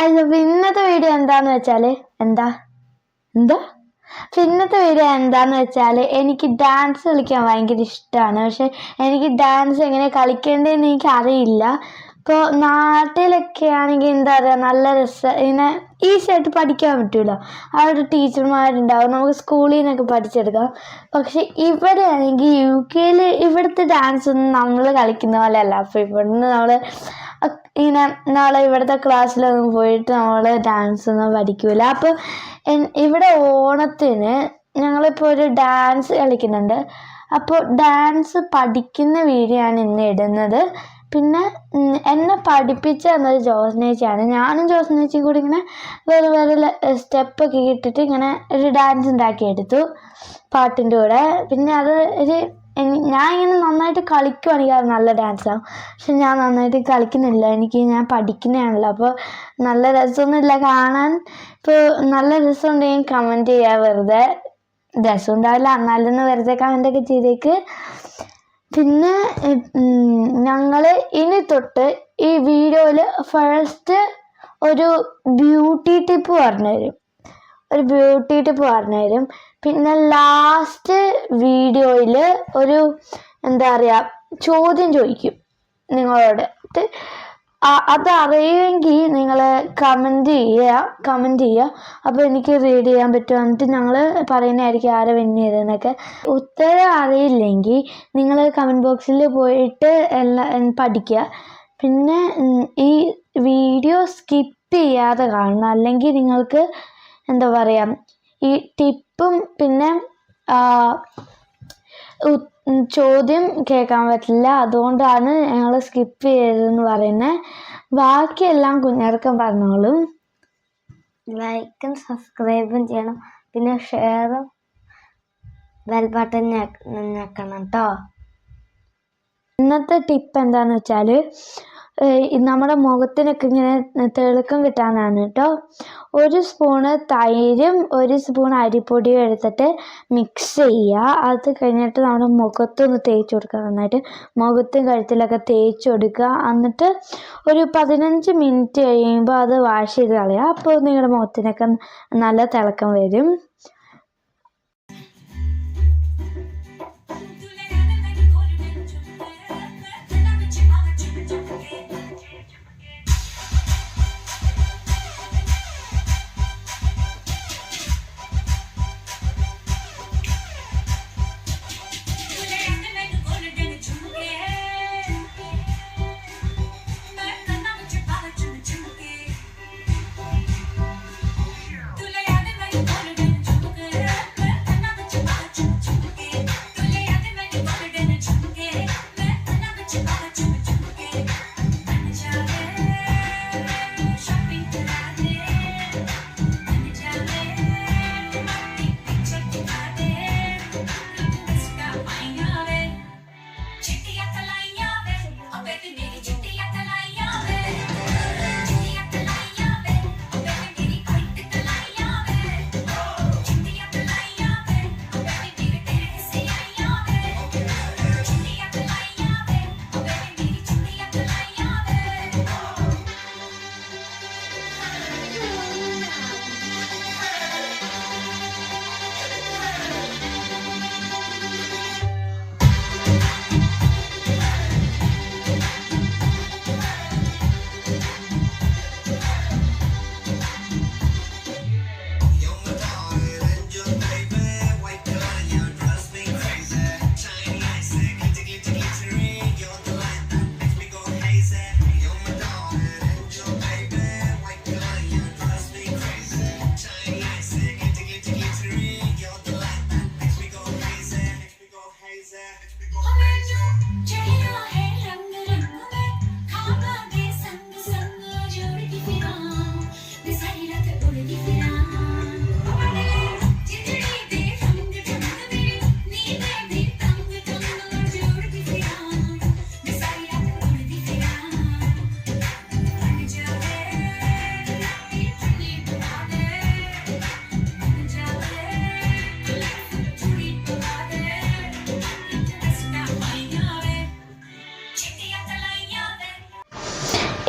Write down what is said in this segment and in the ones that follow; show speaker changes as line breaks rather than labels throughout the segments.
Guys അപ്പോൾ ഇന്നത്തെ video എന്താന്ന് വെച്ചാൽ എന്താ? എന്താ? ഇന്നത്തെ വീഡിയോ എന്താന്ന് വെച്ചാൽ എനിക്ക് ഡാൻസ് കളിക്കാൻ ഭയങ്കര ഇഷ്ടമാണ് പക്ഷെ എനിക്ക് ഡാൻസ് എങ്ങനെ കളിക്കേണ്ടതെന്ന് എനിക്ക് അറിയില്ല ഇപ്പോൾ നാട്ടിലൊക്കെ ആണെങ്കിൽ എന്താ പറയുക നല്ല രസം ഇങ്ങനെ ഈസി ആയിട്ട് പഠിക്കാൻ പറ്റുമല്ലോ അവിടെ ടീച്ചർമാരുണ്ടാവും നമുക്ക് സ്കൂളിൽ നിന്നൊക്കെ പഠിച്ചെടുക്കാം. പക്ഷെ ഇവിടെ ആണെങ്കിൽ യു കെയിൽ ഇവിടുത്തെ ഡാൻസ് ഒന്നും നമ്മൾ കളിക്കുന്ന പോലെ അല്ല അപ്പോൾ ഇവിടുന്ന് നമ്മൾ ഇങ്ങനെ നാളെ ഇവിടുത്തെ ക്ലാസ്സിലൊന്നും പോയിട്ട് നമ്മൾ ഡാൻസ് ഒന്നും പഠിക്കൂല. അപ്പോൾ ഇവിടെ ഓണത്തിന് ഞങ്ങളിപ്പോൾ ഒരു ഡാൻസ് കളിക്കുന്നുണ്ട്. അപ്പോൾ ഡാൻസ് പഠിക്കുന്ന വീഡിയോ ആണ് ഇന്ന് ഇടുന്നത്. പിന്നെ എന്നെ പഠിപ്പിച്ച എന്നത് ജോസ്നേച്ചിയാണ് ഞാനും ജോസ്നേച്ചിയും കൂടി ഇങ്ങനെ വേറെ വേറെ സ്റ്റെപ്പൊക്കെ ഇട്ടിട്ട് ഇങ്ങനെ ഒരു ഡാൻസ് ഉണ്ടാക്കിയെടുത്തു. പാട്ടിന്റെ കൂടെ. പിന്നെ അത് ഒരു ഞാൻ ഇങ്ങനെ നന്നായിട്ട് കളിക്കുവാണെങ്കിൽ അത് നല്ല ഡാൻസ് ആവും പക്ഷെ ഞാൻ നന്നായിട്ട് കളിക്കുന്നില്ല. എനിക്ക് ഞാൻ പഠിക്കുന്നതാണല്ലോ. അപ്പോൾ നല്ല രസമൊന്നുമില്ല കാണാൻ. ഇപ്പോൾ നല്ല രസമുണ്ടെങ്കിൽ കമന്റ് ചെയ്യുക വെറുതെ രസം ഉണ്ടാവില്ല എന്നാലൊന്ന് വെറുതെ കമന്റൊക്കെ ചെയ്തേക്ക്. പിന്നെ ഞങ്ങൾ ഇനി തൊട്ട് ഈ വീഡിയോയിൽ ഫസ്റ്റ് ഒരു ബ്യൂട്ടി ടിപ്പ് പറഞ്ഞുതരും. ഒരു ബ്യൂട്ടി ടിപ്പ് പറഞ്ഞു തരും പിന്നെ ലാസ്റ്റ് വീഡിയോയിൽ ഒരു എന്താ പറയുക ചോദ്യം ചോദിക്കും നിങ്ങളോട്. അത് അറിയുമെങ്കിൽ നിങ്ങൾ കമന്റ് ചെയ്യുക കമന്റ് ചെയ്യുക അപ്പോൾ എനിക്ക് റീഡ് ചെയ്യാൻ പറ്റും എന്നിട്ട് ഞങ്ങൾ പറയുന്നതായിരിക്കും ആരെ വിൻ ചെയ്തതെന്നൊക്കെ. ഉത്തരം അറിയില്ലെങ്കിൽ നിങ്ങൾ കമന്റ് ബോക്സിൽ പോയിട്ട് എല്ലാ പഠിക്കുക പിന്നെ ഈ വീഡിയോ സ്കിപ്പ് ചെയ്യാതെ കാണണം. അല്ലെങ്കിൽ നിങ്ങൾക്ക് എന്താ പറയുക ഈ ടിപ്പും പിന്നെ ചോദ്യം കേൾക്കാൻ പറ്റില്ല. അതുകൊണ്ടാണ് ഞങ്ങൾ സ്കിപ്പ് ചെയ്തതെന്ന് പറയുന്നത് ബാക്കിയെല്ലാം കുഞ്ഞിറക്കം പറഞ്ഞോളും.
ലൈക്കും സബ്സ്ക്രൈബും ചെയ്യണം. പിന്നെ ഷെയറും ബെൽ ബട്ടൺ ഞെക്കണം കേട്ടോ
ഇന്നത്തെ ടിപ്പ് എന്താണെന്ന് വെച്ചാൽ നമ്മുടെ മുഖത്തിനൊക്കെ ഇങ്ങനെ തിളക്കം കിട്ടാനാണ് കേട്ടോ ഒരു സ്പൂണ് തൈരും ഒരു സ്പൂൺ അരിപ്പൊടിയും എടുത്തിട്ട് മിക്സ് ചെയ്യുക അത് കഴിഞ്ഞിട്ട് നമ്മുടെ മുഖത്തൊന്ന് തേച്ച് കൊടുക്കുക നന്നായിട്ട് മുഖത്തും കഴുത്തിലൊക്കെ തേച്ച് കൊടുക്കുക എന്നിട്ട് ഒരു പതിനഞ്ച് മിനിറ്റ് കഴിയുമ്പോൾ അത് വാഷ് ചെയ്ത് കളയുക അപ്പോൾ നിങ്ങളുടെ മുഖത്തിനൊക്കെ നല്ല തിളക്കം വരും.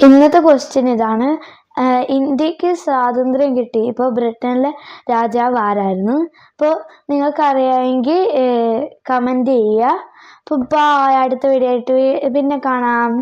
ഇന്നത്തെ ക്വസ്റ്റ്യൻ ഇതാണ്. ഇന്ത്യയ്ക്ക് സ്വാതന്ത്ര്യം കിട്ടി. ഇപ്പോൾ ബ്രിട്ടനിലെ രാജാവ് ആരായിരുന്നു? അപ്പോൾ നിങ്ങൾക്കറിയാമെങ്കിൽ കമന്റ് ചെയ്യുക. അപ്പോൾ ബൈ അടുത്ത വീഡിയോ ആയിട്ട് പിന്നെ കാണാം.